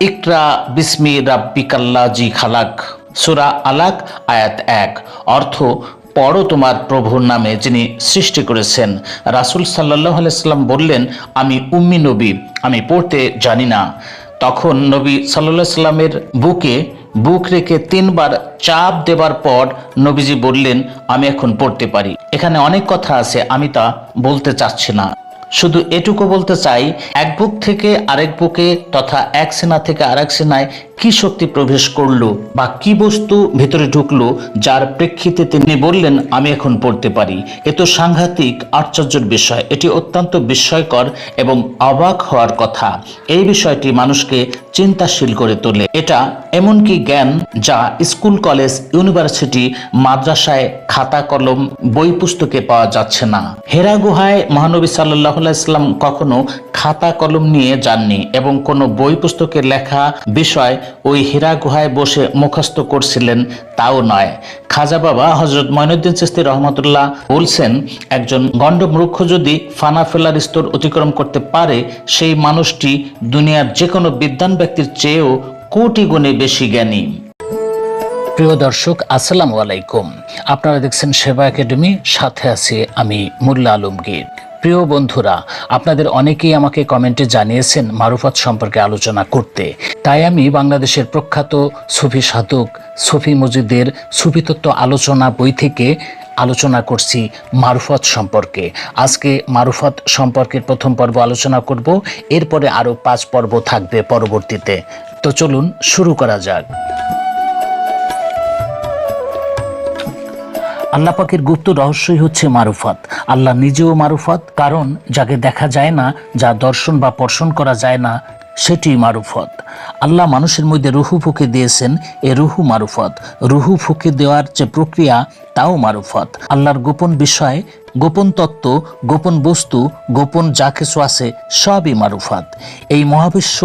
ইকরা বিসমি রাব্বিকাল্লা জি খালাক। সুরা আলাক, আয়াত এক। অর্থ, পড়ো তোমার প্রভুর নামে যিনি সৃষ্টি করেছেন। রাসুল সাল্লাহ আলাইসাল্লাম বললেন, আমি উম্মি নবী, আমি পড়তে জানি না। তখন নবী সাল্লাহ সাল্লামের বুকে বুক রেখে তিনবার চাপ দেবার পর নবীজি বললেন, আমি এখন পড়তে পারি। এখানে অনেক কথা আছে, আমি তা বলতে চাচ্ছি না। শুধু এটুকু বলতে চাই, এক বুক থেকে আরেক বুকে তথা এক সেনা থেকে আরেক সেনায় কি শক্তি প্রবেশ করল বা কি বস্তু ভেতরে ঢুকলো যার প্রেক্ষিতে তিনি বললেন, আমি এখন পড়তে পারি। এ তো সাংঘাতিক, আশ্চর্যের বিষয়। এটি অত্যন্ত বিস্ময়কর এবং অবাক হওয়ার কথা। এই বিষয়টি মানুষকে চিন্তাশীল করে তোলে। এটা এমনকি জ্ঞান যা স্কুল, কলেজ, ইউনিভার্সিটি, মাদ্রাসায় খাতা, কলম, বই পুস্তকে পাওয়া যাচ্ছে না। হেরা গুহায় মহানবী সাল্লাহ ইসলাম কখনো খাতা, কলম নিয়ে যাননি এবং কোনো বই পুস্তকের লেখা বিষয় ওই হীরা গুহায় বসে মুখস্থ করছিলেন, তাও নয়। খাজা বাবা হজরত মঈনুদ্দিন চিস্তি রহমতুল্লাহ বলছেন, একজন গণ্ডমূর্খ যদি ফানা ফেলার স্তর অতিক্রম করতে পারে, সেই মানুষটি দুনিয়ার যে কোনো বিদ্বান ব্যক্তির চেয়েও কোটি গুণে বেশি জ্ঞানী। প্রিয় দর্শক, আসসালামু আলাইকুম। আপনারা দেখছেন সেবা একাডেমি, সাথে আছে আমি মুল্লা আলমগীর। প্রিয় বন্ধুরা, আপনাদের অনেকেই আমাকে কমেন্টে জানিয়েছেন মারুফত সম্পর্কে আলোচনা করতে। তাই আমি বাংলাদেশের প্রখ্যাত সুফি সাধক, সুফি মজিদের সুফিতত্ত্ব আলোচনা বই থেকে আলোচনা করছি মারুফত সম্পর্কে। আজকে মারুফত সম্পর্কের প্রথম পর্ব আলোচনা করব, এরপরে আরও পাঁচ পর্ব থাকবে পরবর্তীতে। তো চলুন শুরু করা যাক। আল্লাহ পাকের গুপ্ত রহস্যই হচ্ছে মারুফত। আল্লাহ নিজেও মারুফত, কারণ যাকে দেখা যায় না, যা দর্শন বা পর্শন করা যায় না, সেটি মারুফত। আল্লাহ মানুষের মধ্যে রুহু ফুকে দিয়েছেন, এ রুহু মারুফত। রুহু ফুকে দেওয়ার যে প্রক্রিয়া, তাও মারুফত। আল্লাহর গোপন বিষয়, গোপন তত্ত্ব, গোপন বস্তু, গোপন যা কিছু আছে, সবই মারুফত। এই মহাবিশ্ব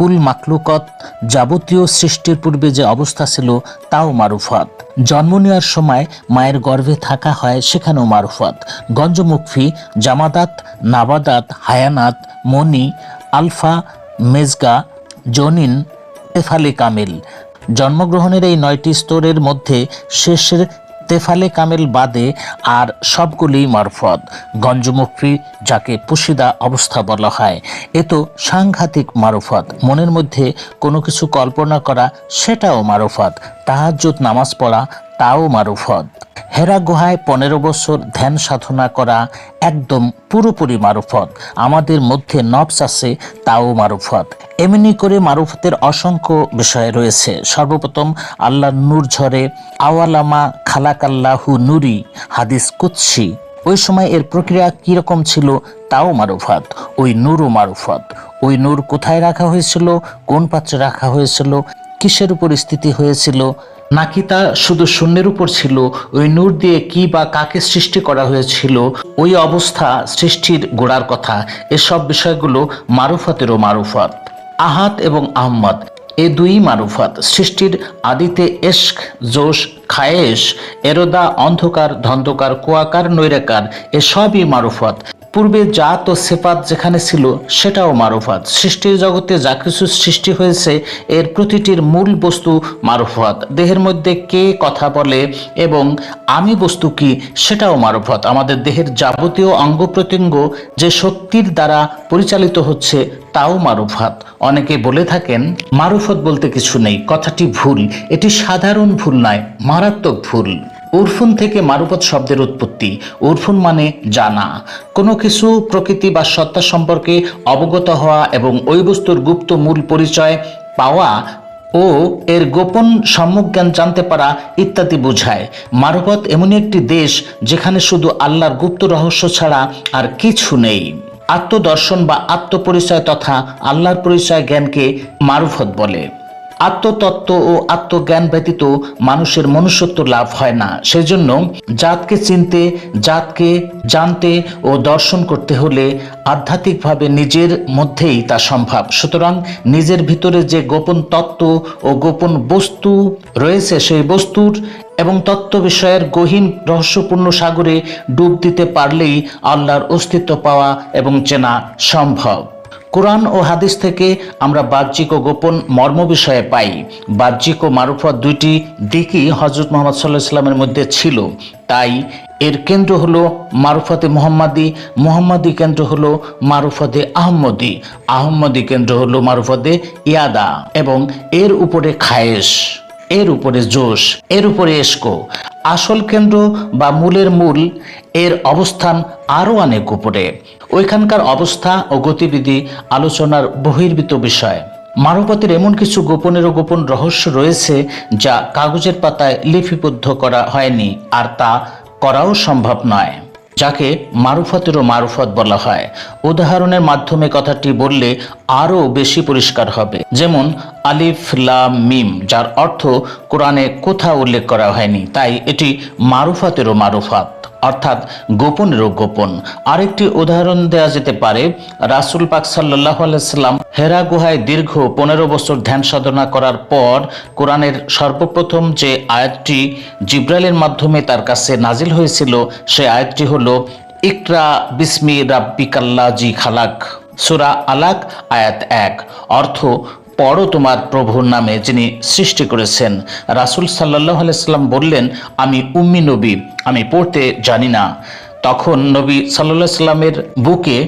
কুল মাকলুকত যাবতীয় সৃষ্টির পূর্বে যে অবস্থা ছিল, তাও মারুফত। জন্ম নেওয়ার সময় মায়ের গর্ভে থাকা হয় সেখানেও মারুফত। গঞ্জমুখী জামাদাত, নাবাদাত, হায়ানাত, মনি, আলফা, মেজগা, জনিন তেফালে কামিল। জন্মগ্রহণের এই নয়টি স্তরের মধ্যে শেষের তেফালে কামেল বাদে আর সবগুলি মারফত। গঞ্জমুখী, যাকে পুশিদা অবস্থা বলা হয়, এ তো সাংঘাতিক মারফত। মনের মধ্যে কোনো কিছু কল্পনা করা, সেটাও মারফত। তাহাজ্জুদ, নামাজ পড়া, তাও মারুফত। হেরা গুহায় পনেরো বছর ধ্যান সাধনা করা একদম পুরোপুরি মারুফত। আমাদের মধ্যে নবস আছে, তাও মারুফত। এমনি করে মারুফতের অসংখ্য বিষয় রয়েছে। সর্বপ্রথম আল্লাহ নূর ঝরে, আওয়ালামা খালাকাল্লাহু নুরি, হাদিস কুৎসি ওই সময় এর প্রক্রিয়া কীরকম ছিল? তাও মারুফাত, ওই নূরও মারুফত। ওই নূর কোথায় রাখা হয়েছিল? কোন পাত্রে রাখা হয়েছিল? কিসের উপর স্থিতি হয়েছিল? নাকি তা শুধু শূন্যের উপর ছিল? ওই নূর দিয়ে কি বা কাকে সৃষ্টি করা হয়েছিল? ওই অবস্থা সৃষ্টির গোড়ার কথা। এসব বিষয়গুলো মারুফাতেরও মারুফাত। আহাত এবং আহম্মদ, এ দুই মারুফাত। সৃষ্টির আদিতে এশক জোশ, খায়েশ, এরোদা, অন্ধকার, ধন্ধকার, কুয়াকার, নৈরাকার, এসবই মারুফাত। পূর্বে জাত ও সেপাত যেখানে ছিল, সেটাও মারুফাত। সৃষ্টির জগতে যা কিছু সৃষ্টি হয়েছে, এর প্রতিটির মূল বস্তু মারুফাত। দেহের মধ্যে কে কথা বলে এবং আমি বস্তু কি, সেটাও মারুফাত। আমাদের দেহের যাবতীয় অঙ্গ প্রত্যঙ্গ যে শক্তির দ্বারা পরিচালিত হচ্ছে, তাও মারুফাত। অনেকে বলে থাকেন, মারুফত বলতে কিছু নেই, কথাটি ভুল। এটি সাধারণ ভুল নয়, মারাত্মক ভুল। উরফুন থেকে মারুপত শব্দের উৎপত্তি। উরফুন মানে জানা। কোনো কিছু প্রকৃতি বা সত্তা সম্পর্কে অবগত হওয়া এবং ওই বস্তুর গুপ্ত মূল পরিচয় পাওয়া ও এর গোপন সম্মুখজ্ঞান জানতে পারা ইত্যাদি বোঝায়। মারুপত এমনই একটি দেশ যেখানে শুধু আল্লাহর গুপ্ত রহস্য ছাড়া আর কিছু নেই। আত্মদর্শন বা আত্মপরিচয় তথা আল্লাহর পরিচয় জ্ঞানকে মারুফত বলে। আত্মতত্ত্ব ও আত্মজ্ঞান ব্যতীত মানুষের মনুষ্যত্ব লাভ হয় না। সেজন্য জাতকে চিনতে, জাতকে জানতে ও দর্শন করতে হলে আধ্যাত্মিকভাবে নিজের মধ্যেই তা সম্ভব। সুতরাং নিজের ভিতরে যে গোপন তত্ত্ব ও গোপন বস্তু রয়েছে, সেই বস্তুর এবং তত্ত্ব বিষয়ের গহীন রহস্যপূর্ণ সাগরে ডুব দিতে পারলেই আল্লাহর অস্তিত্ব পাওয়া এবং চেনা সম্ভব। কোরআন ও হাদিস থেকে আমরা বাহ্যিক ও গোপন মর্ম বিষয়ে পাই। বাহ্যিক ও মারুফত দুইটি দিকই হজরত মোহাম্মদ সাল্লাহ ইসলামের মধ্যে ছিল। তাই এর কেন্দ্র হলো মারুফতে মোহাম্মদী মোহাম্মদী কেন্দ্র হলো মারুফতে আহম্মদী আহম্মদী কেন্দ্র হলো মারুফতে ইয়াদা এবং এর উপরে খায়েশ। এর উপরে জোশ, এর উপরে এসকো আসল কেন্দ্র বা মূলের মূল, এর অবস্থান আরও অনেক উপরে। ওইখানকার অবস্থা ও গতিবিধি আলোচনার বহির্ভূত বিষয়। মানবতের এমন কিছু গোপনেরও গোপন রহস্য রয়েছে যা কাগজের পাতায় লিপিবদ্ধ করা হয়নি আর তা করাও সম্ভব নয়, যাকে মারুফতেরও মারুফত বলা হয়। উদাহরণের মাধ্যমে কথাটি বললে আরও বেশি পরিষ্কার হবে। যেমন আলিফ লাম মিম, যার অর্থ কোরআনে কোথাও উল্লেখ করা হয়নি, তাই এটি মারুফাতেরও মারুফাত, অর্থাৎ গোপনেরও গোপন। আরেকটি উদাহরণ দেওয়া যেতে পারে, রাসুল পাক সাল্লাহ আলাইসাল্লাম হেরা গুহায় দীর্ঘ পনেরো বছর ধ্যান সাধনা করার পর কোরআনের সর্বপ্রথম যে আয়াতটি জিব্রাইলের মাধ্যমে তার কাছে নাজিল হয়েছিল, সে আয়াতটি হল, ইকরা বিসমি রাব্বিকাল্লা জি খালাক। সুরা আলাক আয়াত এক, অর্থ পড়ো তোমার প্রভুর নামে যিনি সৃষ্টি করেছেন। রাসুল সাল্লাহ আলাইসাল্লাম বললেন, আমি উম্মি নবী, আমি পড়তে জানি না। তখন নবী সাল্লাহ সাল্লামের বুকে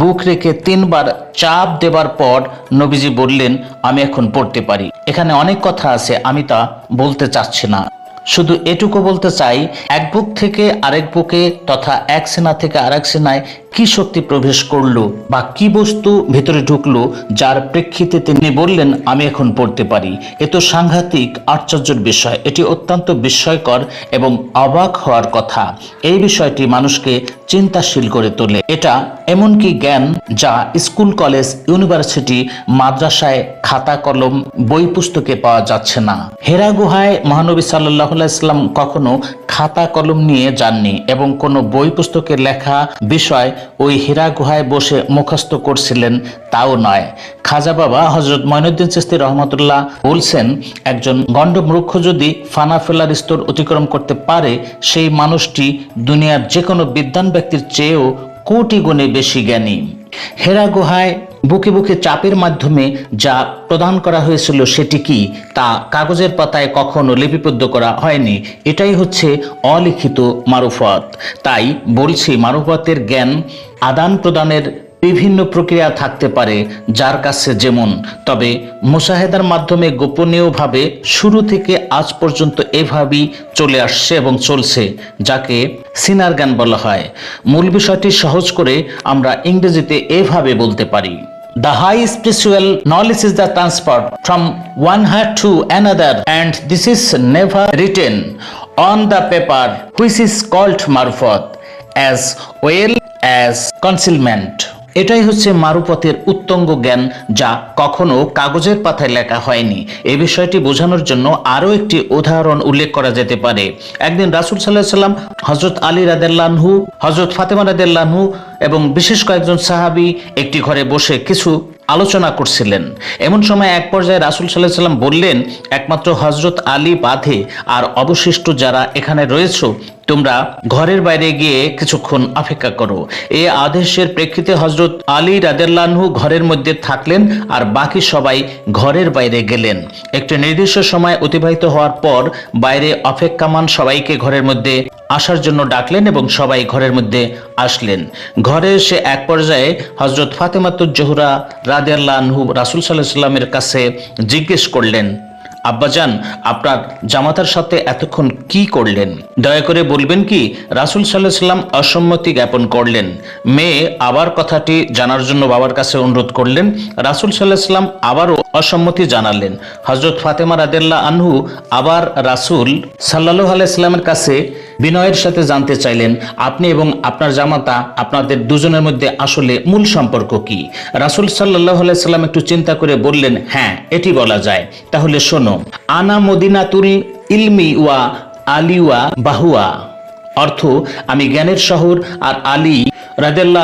বুক রেখে তিনবার চাপ দেবার পর নবীজি বললেন, আমি এখন পড়তে পারি। এখানে অনেক কথা আছে, আমি তা বলতে চাচ্ছি না। শুধু এটুকু বলতে চাই, এক বুক থেকে আরেক বুকে তথা এক সেনা থেকে আরেক সেনায় কি শক্তি প্রবেশ করল বা কি বস্তু ভেতরে ঢুকলো যার প্রেক্ষিতে তিনি বললেন, আমি এখন পড়তে পারি। এ তো সাংঘাতিক, আশ্চর্যের বিষয়। এটি অত্যন্ত বিস্ময়কর এবং অবাক হওয়ার কথা। এই বিষয়টি মানুষকে চিন্তাশীল করে তোলে। এটা এমনকি জ্ঞান যা স্কুল, কলেজ, ইউনিভার্সিটি, মাদ্রাসায় খাতা, কলম, বই পুস্তকে পাওয়া যাচ্ছে না। হেরা গুহায় মহানবী সাল্লাহ ইসলাম কখনো খাতা কলম নিয়ে যাননি এবং কোনো বই পুস্তকের লেখা বিষয় ওই হীরা গুহায় বসে মুখস্থ করছিলেন, তাও নয়। খাজা বাবা হজরত মঈনুদ্দিন চিস্তি রহমতুল্লাহ বলছেন, একজন গণ্ডমূর্খ যদি ফানাফেলার স্তর অতিক্রম করতে পারে, সেই মানুষটি দুনিয়ার যে কোনো বিদ্বান ব্যক্তির চেয়েও কোটি গুণে বেশি জ্ঞানী। হেরা গুহায় বুকে বুকে চাপের মাধ্যমে যা প্রদান করা হয়েছিল সেটি কি তা কাগজের পাতায় কখনো লিপিবদ্ধ করা হয়নি? এটাই হচ্ছে অলিখিত মারুফত। তাই বলছি মারুফতের জ্ঞান আদান প্রদানের বিভিন্ন প্রক্রিয়া থাকতে পারে, যার কাছে যেমন। তবে মুসাহেদার মাধ্যমে গোপনীয়ভাবে শুরু থেকে আজ পর্যন্ত এভাবেই চলে আসছে এবং চলছে, যাকে সিনার জ্ঞান বলা হয়। মূল বিষয়টি সহজ করে আমরা ইংরেজিতে এভাবে বলতে পারি। The high spiritual knowledge is the transport from one heart to another, and this is never written on the paper, which is called marfat, as well as concealment. এটাই হচ্ছে মারুপথের উত্তঙ্গ জ্ঞান, যা কখনো কাগজের পাতায় লেখা হয়নি। এ বিষয়টি বোঝানোর জন্য আরও একটি উদাহরণ উল্লেখ করা যেতে পারে। একদিন রাসুল সাল্লাহ সাল্লাম হজরত আলী রাদেল্লাহু হজরত ফাতেমা রাদেল্লাহু এবং বিশেষ কয়েকজন সাহাবি একটি ঘরে বসে কিছু আলোচনা করছিলেন। এমন সময় এক পর্যায়ে রাসুল সাল্লাহ সাল্লাম বললেন, একমাত্র হজরত আলী বাধে আর অবশিষ্ট যারা এখানে রয়েছ, তোমরা ঘরের বাইরে গিয়ে কিছুক্ষণ অপেক্ষা করো। এ আদেশের প্রেক্ষিতে হজরত আলী রাদেল্লাহু ঘরের মধ্যে থাকলেন আর বাকি সবাই ঘরের বাইরে গেলেন। একটি নির্দিষ্ট সময় অতিবাহিত হওয়ার পর বাইরে অপেক্ষামান সবাইকে ঘরের মধ্যে আসার জন্য ডাকলেন এবং সবাই ঘরের মধ্যে আসলেন। ঘরে এসে এক পর্যায়ে হজরত ফাতেমাতুজ জহুরা রাদিয়াল্লাহু রাসুল সাল্লাহ সাল্লামের কাছে জিজ্ঞেস করলেন আব্বাজান, আপনার জামাতার সাথে এতক্ষণ কি করলেন? দয়া করে বলবেন কি, রাসুল সাল্লাহ সাল্লাম অসম্মতি জ্ঞাপন করলেন। মেয়ে আবার কথাটি জানার জন্য বাবার কাছে অনুরোধ করলেন। রাসুল সাল্লাহ সাল্লাম আবারও অসম্মতি জানালেন। হজরত ফাতেমা রাদেল্লা আনহু আবার রাসুল সাল্লাহ আলাইস্লামের কাছে বিনয়ের সাথে জানতে চাইলেন, আপনি এবং আপনার জামাতা আপনাদের দুজনের মধ্যে আসলে মূল সম্পর্ক কি? রাসুল সাল্লাহ সাল্লাম একটু চিন্তা করে বললেন হ্যাঁ এটি বলা যায়। তাহলে শোনো আনা মদিনাতুল ইলমি ওয়া আলিওয়া বাহুয়া। অর্থ, আমি জ্ঞানের শহর আর আলী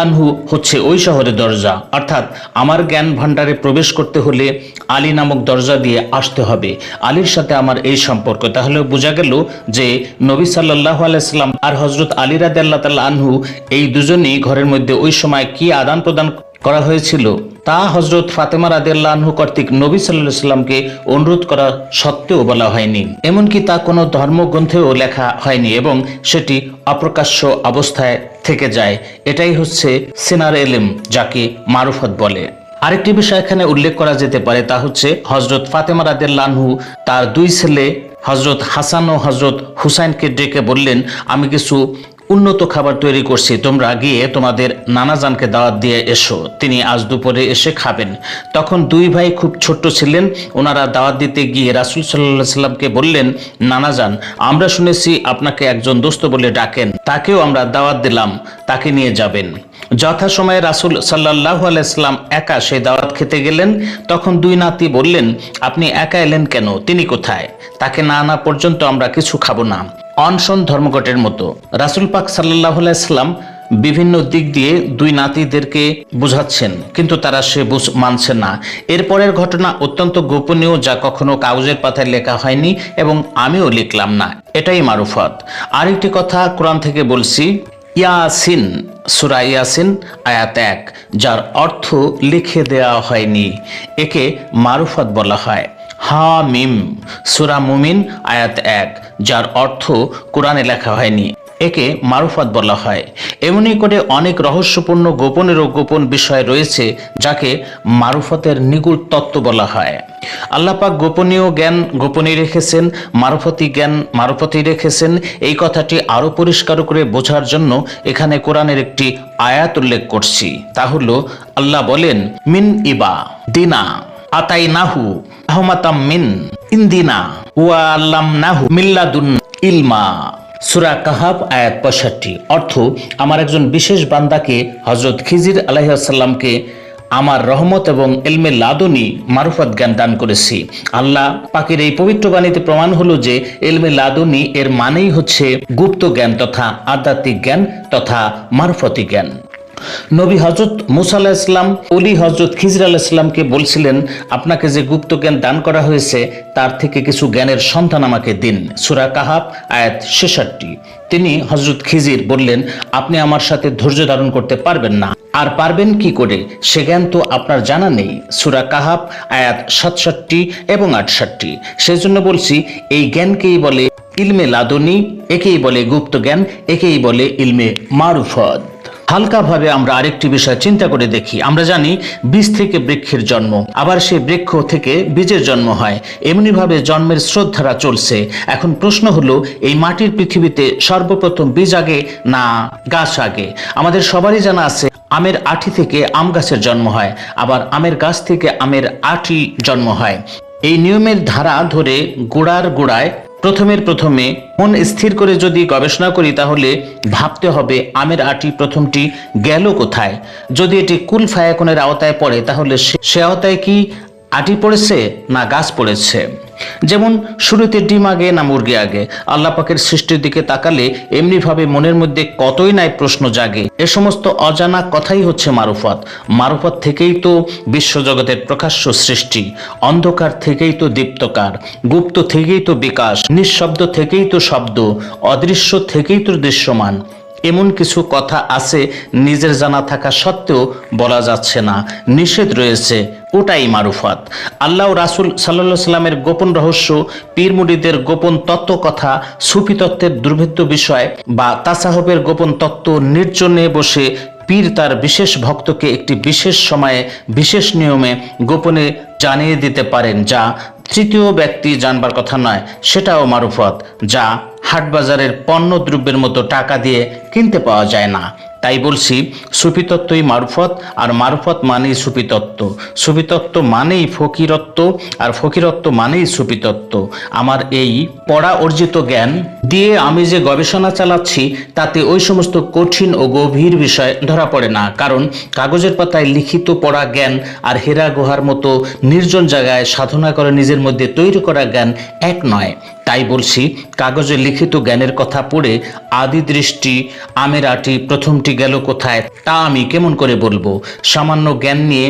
আনহু হচ্ছে ওই শহরের দরজা। অর্থাৎ, আমার জ্ঞান ভাণ্ডারে প্রবেশ করতে হলে আলী নামক দরজা দিয়ে আসতে হবে। আলীর সাথে আমার এই সম্পর্ক। তাহলে বোঝা গেল যে নবী সাল্লাহ আলাইসাল্লাম আর হজরত আলী তাল্লা আনহু, এই দুজনই ঘরের মধ্যে ওই সময় কি আদান প্রদান করা হয়েছিল। তা হজরত ফাতেমা রাদিয়াল্লাহু কর্তৃক নবী সাল্লাহ সাল্লামকে অনুরোধ করা সত্ত্বেও বলা হয়নি। এমনকি তা কোনো ধর্মগ্রন্থেও লেখা হয়নি এবং সেটি অপ্রকাশ্য অবস্থায় থেকে যায়। এটাই হচ্ছে সিনার এলেম, যাকে মারুফত বলে। আরেকটি বিষয় এখানে উল্লেখ করা যেতে পারে, তা হচ্ছে হজরত ফাতেমা রাদিয়াল্লাহু তার দুই ছেলে হজরত হাসান ও হজরত হুসাইনকে ডেকে বললেন, আমি কিছু উন্নত খাবার তৈরি করছি, তোমরা গিয়ে তোমাদের নানাজানকে দাওয়াত দিয়ে এসো। তিনি আজ দুপুরে এসে খাবেন। তখন দুই ভাই খুব ছোট্ট ছিলেন, ওনারা দাওয়াত দিতে গিয়ে রাসুল সাল্লাহ সাল্লামকে বললেন, নানাজান, আমরা শুনেছি আপনাকে একজন দোস্ত বলে ডাকেন, তাকেও আমরা দাওয়াত দিলাম, তাকে নিয়ে যাবেন। যথাসময়ে রাসুল সাল্লাহ আলাইসলাম একা সেই দাওয়াত খেতে গেলেন। তখন দুই নাতি বললেন, আপনি একা এলেন কেন? তিনি কোথায়? তাকে না আনা পর্যন্ত আমরা কিছু খাব না। অনশন ধর্মঘটের মতো। রাসুল পাক সাল্লাহ আলাইসলাম বিভিন্ন দিক দিয়ে দুই নাতিদেরকে বুঝাচ্ছেন, কিন্তু তারা সে বুঝ মানছে না। এরপরের ঘটনা অত্যন্ত গোপনীয়, যা কখনো কাগজের পাতায় লেখা হয়নি এবং আমিও লিখলাম না। এটাই মারুফত। আরেকটি কথা কোরআন থেকে বলছি, ইয়াসিন, সুরা ইয়াসিন, আয়াত এক, যার অর্থ লিখে দেওয়া হয়নি। একে মারুফত বলা হয়। হা মিম সুরা মুমিন, আয়াত এক, যার অর্থ কোরআনে লেখা হয়নি। একে মারুফাত বলা হয়। এমনি করে অনেক রহস্যপূর্ণ গোপনেরও গোপন বিষয় রয়েছে, যাকে মারুফতের নিগুড় তত্ত্ব বলা হয়। আল্লাপাক গোপনীয় জ্ঞান গোপনে রেখেছেন, মারুফতি জ্ঞান মারুফতি রেখেছেন। এই কথাটি আরও পরিষ্কার করে বোঝার জন্য এখানে কোরআনের একটি আয়াত উল্লেখ করছি। তা হলো, আল্লাহ বলেন, মিন ইবা, দিনা। আতাই নাহু আহমাতাম মিন ইন্দিনা ওয়া আল্লাম নাহু মিল্লাদুন ইলমা। সুরা কাহাব আয়াত পঁয়ষট্টি। অর্থ, আমার একজন বিশেষ বান্দাকে হজরত খিজির আলাইসাল্লামকে আমার রহমত এবং এলমে লাদনি মারুফত জ্ঞান দান করেছি। আল্লাহ পাকের এই পবিত্র বাণীতে প্রমাণ হলো যে এলমে লাদনি এর মানেই হচ্ছে গুপ্ত জ্ঞান তথা আধ্যাত্মিক জ্ঞান তথা মারুফতি জ্ঞান। নবী হজরত মুসা আলাহ ইসলাম অলি হজরত খিজর আলাহ ইসলামকে বলছিলেন, আপনাকে যে গুপ্ত জ্ঞান দান করা হয়েছে, তার থেকে কিছু জ্ঞানের সন্তান আমাকে দিন। সুরা কাহাব আয়াত ছেষট্টি। তিনি হজরত খিজির বললেন, আপনি আমার সাথে ধৈর্য ধারণ করতে পারবেন না। আর পারবেন কি করে? সে জ্ঞান তো আপনার জানা নেই। সুরা কাহাব আয়াত সাতষট্টি এবং আটষট্টি। সেই জন্য বলছি, এই জ্ঞানকেই বলে ইলমে লাদনি, একেই বলে গুপ্ত জ্ঞান, একেই বলে ইলমে মারুফত। হালকাভাবে আমরা আরেকটি বিষয় চিন্তা করে দেখি। আমরা জানি বীজ থেকে বৃক্ষের জন্ম, আবার সেই বৃক্ষ থেকে বীজের জন্ম হয়। এমনিভাবে জন্মের শ্রদ্ধারা চলছে। এখন প্রশ্ন হলো, এই মাটির পৃথিবীতে সর্বপ্রথম বীজ আগে না গাছ আগে? আমাদের সবারই জানা আছে, আমের আঠি থেকে আম গাছের জন্ম হয়, আবার আমের গাছ থেকে আমের আটি জন্ম হয়। এই নিয়মের ধারা ধরে গোড়ার গোড়ায় প্রথমের প্রথমে মন স্থির করে যদি গবেষণা করি, তাহলে ভাবতে হবে আমের আটি প্রথমটি গেল কোথায়? যদি এটি কুল ফায়াকনের আওতায় পড়ে, তাহলে সে আওতায় কি আটি পড়েছে না গাছ পড়েছে। যেমন শুরুতে ডিম আগে না মুরগি আগে। আল্লাহ পাকের সৃষ্টির দিকে তাকালে এমনিভাবে মনের মধ্যে কতই নাই প্রশ্ন জাগে। এ সমস্ত অজানা কথাই হচ্ছে মারুফত। মারুফত থেকেই তো বিশ্বজগতের প্রকাশ্য সৃষ্টি। অন্ধকার থেকেই তো দীপ্তকার। গুপ্ত থেকেই তো বিকাশ। নিঃশব্দ থেকেই তো শব্দ। অদৃশ্য থেকেই তো দৃশ্যমান। এমন কিছু কথা আছে নিজের জানা থাকা সত্ত্বেও বলা যাচ্ছে না। নিষেধ রয়েছে ওটাই মারুফাত। আল্লাহ রাসুল সাল্লা সাল্লামের গোপন রহস্য পীর মুরিদের গোপন তত্ত্ব কথা সুফি তত্ত্বের দুর্ভেদ্য বিষয় বা তাসাহবের গোপন তত্ত্ব নির্জনে বসে পীর তার বিশেষ ভক্তকে একটি বিশেষ সময়ে, বিশেষ নিয়মে গোপনে জানিয়ে দিতে পারেন, যা তৃতীয় ব্যক্তি জানবার কথা নয়, সেটাও মারুফত, যা হাটবাজারের পণ্য দ্রব্যের মতো টাকা দিয়ে কিনতে পাওয়া যায় না। তাই বলছি সুফিতত্ত্বই মারুফত, আর মারুফত মানেই সুফিতত্ত্ব সুফিতত্ত্ব মানেই ফকিরত্ব, আর ফকিরত্ব মানেই সুফিতত্ত্ব আমার এই পড়া অর্জিত জ্ঞান দিয়ে আমি যে গবেষণা চালাচ্ছি, তাতে ওই সমস্ত কঠিন ও গভীর বিষয় ধরা পড়ে না। কারণ কাগজের পাতায় লিখিত পড়া জ্ঞান আর হেরা গুহার মতো নির্জন জায়গায় সাধনা করে নিজের মধ্যে তৈরি করা জ্ঞান এক নয়। তাই বলছি, কাগজে লিখিত জ্ঞানের কথা পড়ে আদি দৃষ্টি আমের আটি প্রথমটি গেল কোথায়, তা আমি কেমন করে বলব? সামান্য জ্ঞান নিয়ে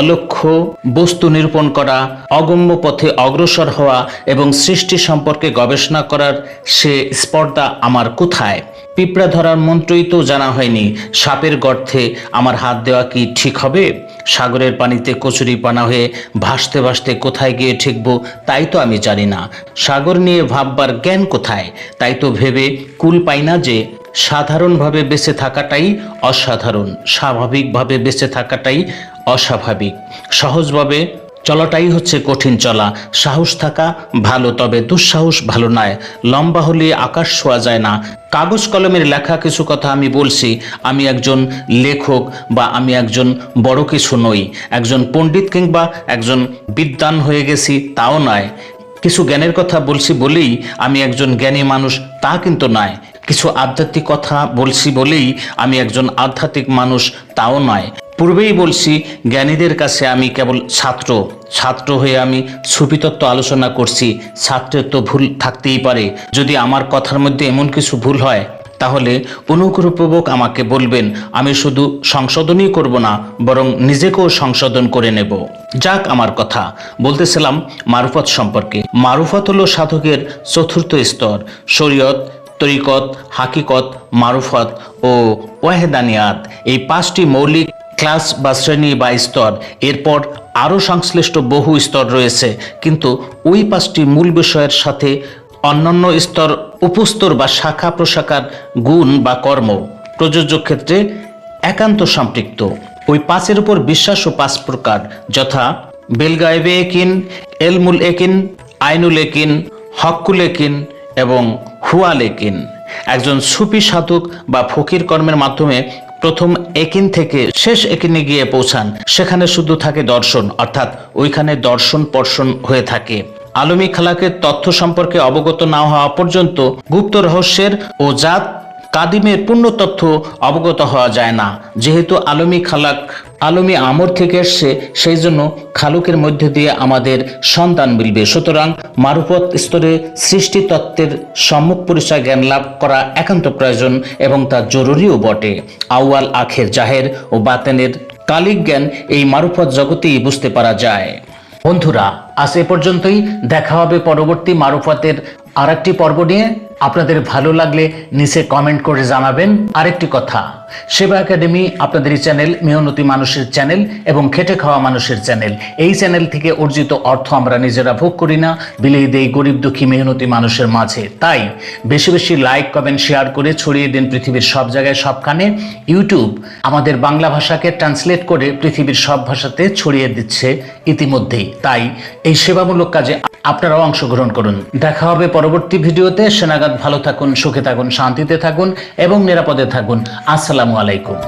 অলক্ষ্য বস্তু নিরূপণ করা, অগম্য পথে অগ্রসর হওয়া এবং সৃষ্টি সম্পর্কে গবেষণা করার সে স্পর্ধা আমার কোথায়? পিঁপড়া ধরার মন্ত্রই তো জানা হয়নি। সাপের গর্থে আমার হাত দেওয়া কি ঠিক হবে? সাগরের পানিতে কচুরি পানা হয়ে ভাসতে ভাসতে কোথায় গিয়ে ঠেকবো তাই তো আমি জানি না। সাগর নিয়ে ভাববার জ্ঞান কোথায়? তাই তো ভেবে কুল পাই না যে সাধারণভাবে বেঁচে থাকাটাই অসাধারণ, স্বাভাবিকভাবে বেঁচে থাকাটাই অস্বাভাবিক। সহজভাবে চলাটাই হচ্ছে কঠিন চলা। সাহস থাকা ভালো, তবে দুঃসাহস ভালো নয়। লম্বা হলে আকাশ ছোঁয়া যায় না। কাগজ কলমের লেখা কিছু কথা আমি বলছি। আমি একজন লেখক বা আমি একজন বড় কিছু নই। একজন পণ্ডিত কিংবা একজন বিদ্বান হয়ে গেছি তাও নয়। কিছু জ্ঞানের কথা বলছি বলেই আমি একজন জ্ঞানী মানুষ তা কিন্তু নয়। কিছু আধ্যাত্মিক কথা বলছি বলেই আমি একজন আধ্যাত্মিক মানুষ তাও নয়। পূর্বেই বলছি, জ্ঞানীদের কাছে আমি কেবল ছাত্র ছাত্র হয়ে আমি সুফিতত্ত্ব আলোচনা করছি। ছাত্রের তো ভুল থাকতেই পারে। যদি আমার কথার মধ্যে এমন কিছু ভুল হয়, তাহলে অনুগ্রহপূর্বক আমাকে বলবেন, আমি শুধু সংশোধনই করব না, বরং নিজেকেও সংশোধন করে নেব। যাক আমার কথা, বলতেছিলাম মারুফত সম্পর্কে। মারুফত হলো সাধকের চতুর্থ স্তর। শরীয়ত, তরিকত, হাকিকত, মারুফত ও ওয়াহেদানিয়াত। এই পাঁচটি মৌলিক ক্লাস বা শ্রেণি বা স্তর। এরপর আরও সংশ্লিষ্ট বহু স্তর রয়েছে। কিন্তু ওই পাঁচটি মূল বিষয়ের সাথে অন্যান্য স্তর উপস্তর বা শাখা প্রশাখার গুণ বা কর্ম প্রযোজ্য ক্ষেত্রে একান্ত সম্পৃক্ত। ওই পাঁচের উপর বিশ্বাস ও পাঁচ প্রকার, যথা বেলগায়েবে একিন এলমুল একিন আইনুল একিন হক্কুল একিন এবং হুয়াল একিন একজন সুফি সাধক বা ফকির কর্মের মাধ্যমে প্রথম একিন থেকে শেষ একিনে গিয়ে পৌঁছান। সেখানে শুধু থাকে দর্শন, অর্থাৎ ওইখানে দর্শন পর্ষণ হয়ে থাকে। আলমী খালাকের তথ্য সম্পর্কে অবগত না হওয়া পর্যন্ত গুপ্ত রহস্যের ও জাত কাদিমের পূর্ণ তথ্য অবগত হওয়া যায় না। যেহেতু আলমী খালাক আলমী আমর থেকে এসছে, সেই জন্য খালুকের মধ্যে দিয়ে আমাদের সন্তান মিলবে। সুতরাং মারুপত স্তরে সৃষ্টি তত্ত্বের সম্মুখ পরিচয় জ্ঞান লাভ করা একান্ত প্রয়োজন এবং তা জরুরিও বটে। আউয়াল, আখের, জাহের ও বাতেনের কালিক জ্ঞান এই মারুফত জগতেই বুঝতে পারা যায়। বন্ধুরা, আজ এ পর্যন্তই। দেখা হবে পরবর্তী মারুফতের আরেকটি পর্ব নিয়ে। আপনাদের ভালো লাগলে নিচে কমেন্ট করে জানাবেন। আরেকটি কথা, সেবা একাডেমি আপনাদের চ্যানেল, মেহনতি মানুষের চ্যানেল এবং খেটে খাওয়া মানুষের চ্যানেল। এই চ্যানেল থেকে অর্জিত অর্থ আমরা নিজেরা ভোগ করি না, বিলিয়ে দেই গরিব দুঃখী মেহনতি মানুষের মাঝে। তাই বেশি বেশি লাইক কমেন্ট শেয়ার করে ছড়িয়ে দিন পৃথিবীর সব জায়গায় সবখানে। ইউটিউব আমাদের বাংলা ভাষাকে ট্রান্সলেট করে পৃথিবীর সব ভাষাতে ছড়িয়ে দিচ্ছে ইতিমধ্যেই। তাই এই সেবামূলক কাজে আপনারাও অংশগ্রহণ করুন। দেখা হবে পরবর্তী ভিডিওতে। সেনাগাত ভালো থাকুন সুখে থাকুন শান্তিতে থাকুন এবং নিরাপদে থাকুন। আসসালামু আলাইকুম।